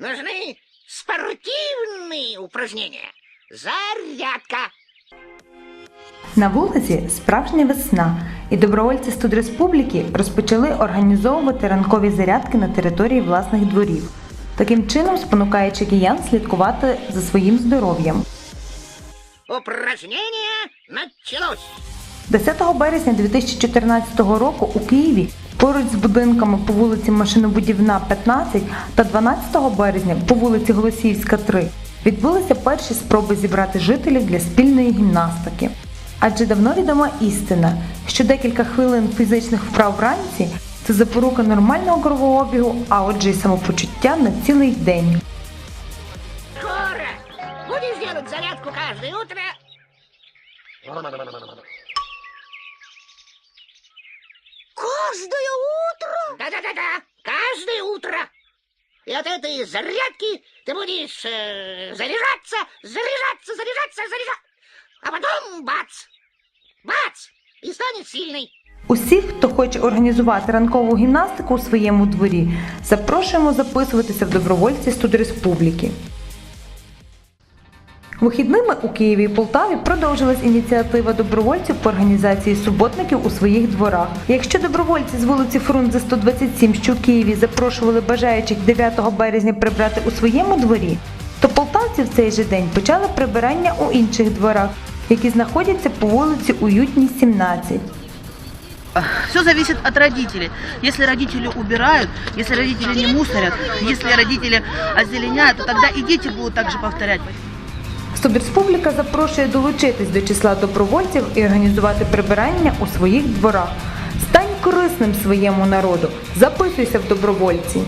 нужны спортивные упражнения. Зарядка. На вулиці справжня весна, і добровольці студреспубліки розпочали організовувати ранкові зарядки на території власних дворів, таким чином спонукаючи киян слідкувати за своїм здоров'ям. Упражнение началось. 10 березня 2014 року у Києві поруч з будинками по вулиці Машинобудівна, 15 та 12 березня по вулиці Голосіївська, 3 відбулися перші спроби зібрати жителів для спільної гімнастики. Адже давно відома істина, що декілька хвилин фізичних вправ вранці це запорука нормального кровообігу, а отже й самопочуття на цілий день. Скоро. Будешь делать зарядку каждое утро? Каждое утро? Да-да-да-да, каждое утро. И от этой зарядки ты будешь э, заряжаться, заряжаться, заряжаться, заряжаться. А потом бац, бац, и станет сильный. Усіх, хто хоче організувати ранкову гімнастику у своєму дворі, запрошуємо записуватися в добровольці студреспубліки. Вихідними у Києві і Полтаві продовжилась ініціатива добровольців по організації суботників у своїх дворах. Якщо добровольці з вулиці Фрунзе 127, що в Києві запрошували бажаючих 9 березня прибрати у своєму дворі, то полтавці в цей же день почали прибирання у інших дворах, які знаходяться по вулиці Уютній, 17. Все зависит от родителей. Если родители убирают, если родители не мусорят, если родители озеленяют, то тогда и дети будут также повторять. Студреспубліка запрошує долучитись до числа добровольців і організувати прибирання у своїх дворах. Стань корисним своєму народу, записуйся в добровольці.